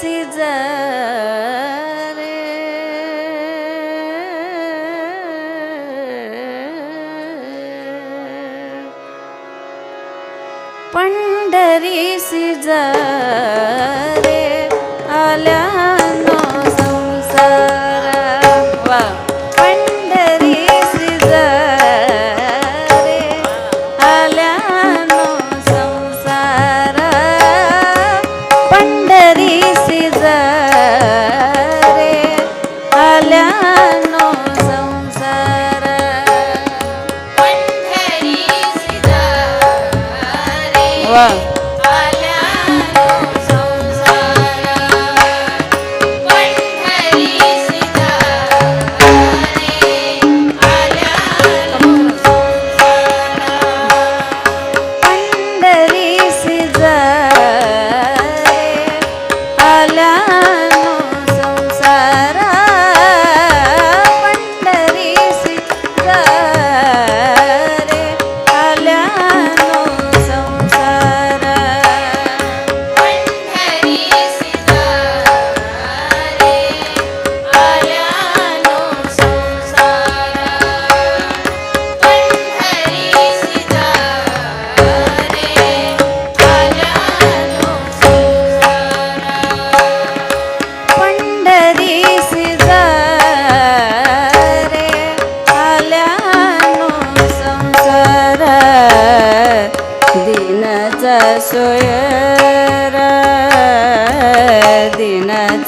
सिजर पंढरी सिजर आल्या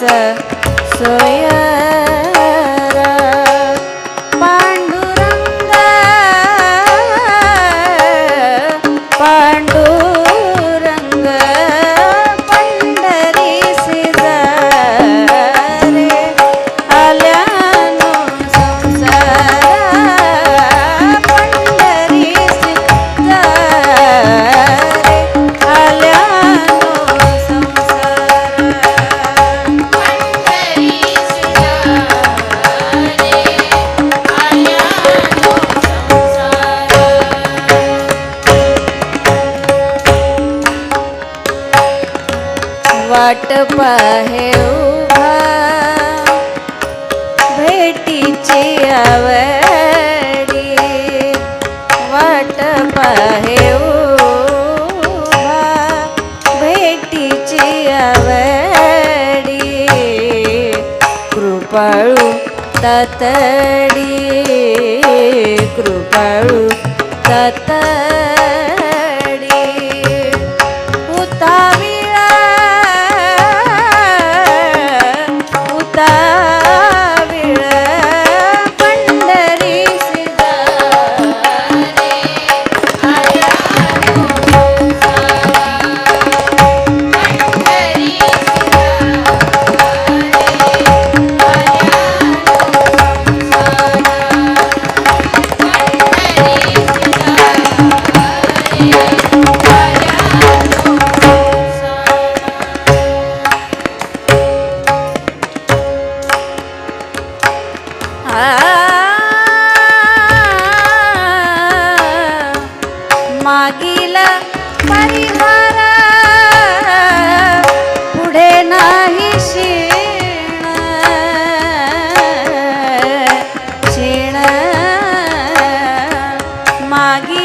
uh, वाट पाहे उभा. भेटीची आवडी भेटीची आवडी कृपाळू तातडी. कृपाळू तातडी. मागील परिवार. पुढे नाही शिण. शिण. मागील